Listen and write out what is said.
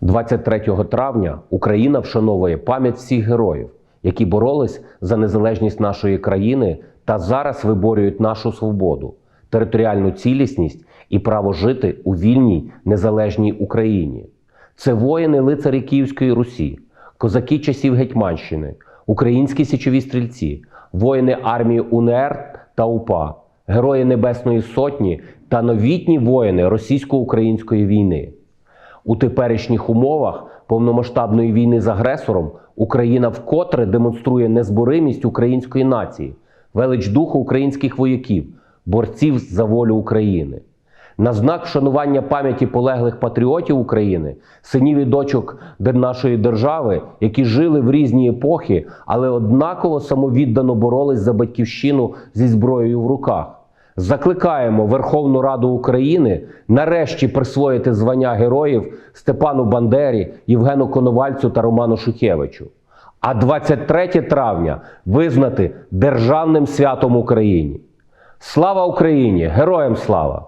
23 травня Україна вшановує пам'ять всіх героїв, які боролись за незалежність нашої країни та зараз виборюють нашу свободу, територіальну цілісність і право жити у вільній незалежній Україні. Це воїни лицарі Київської Русі, козаки часів Гетьманщини, українські січові стрільці, воїни армії УНР та УПА, герої Небесної Сотні та новітні воїни російсько-української війни. У теперішніх умовах повномасштабної війни з агресором Україна вкотре демонструє незборимість української нації, велич духу українських вояків, борців за волю України. На знак вшанування пам'яті полеглих патріотів України, синів і дочок нашої держави, які жили в різні епохи, але однаково самовіддано боролись за батьківщину зі зброєю в руках. Закликаємо Верховну Раду України нарешті присвоїти звання героїв Степану Бандері, Євгену Коновальцю та Роману Шухевичу. А 23 травня визнати державним святом Україні. Слава Україні! Героям слава!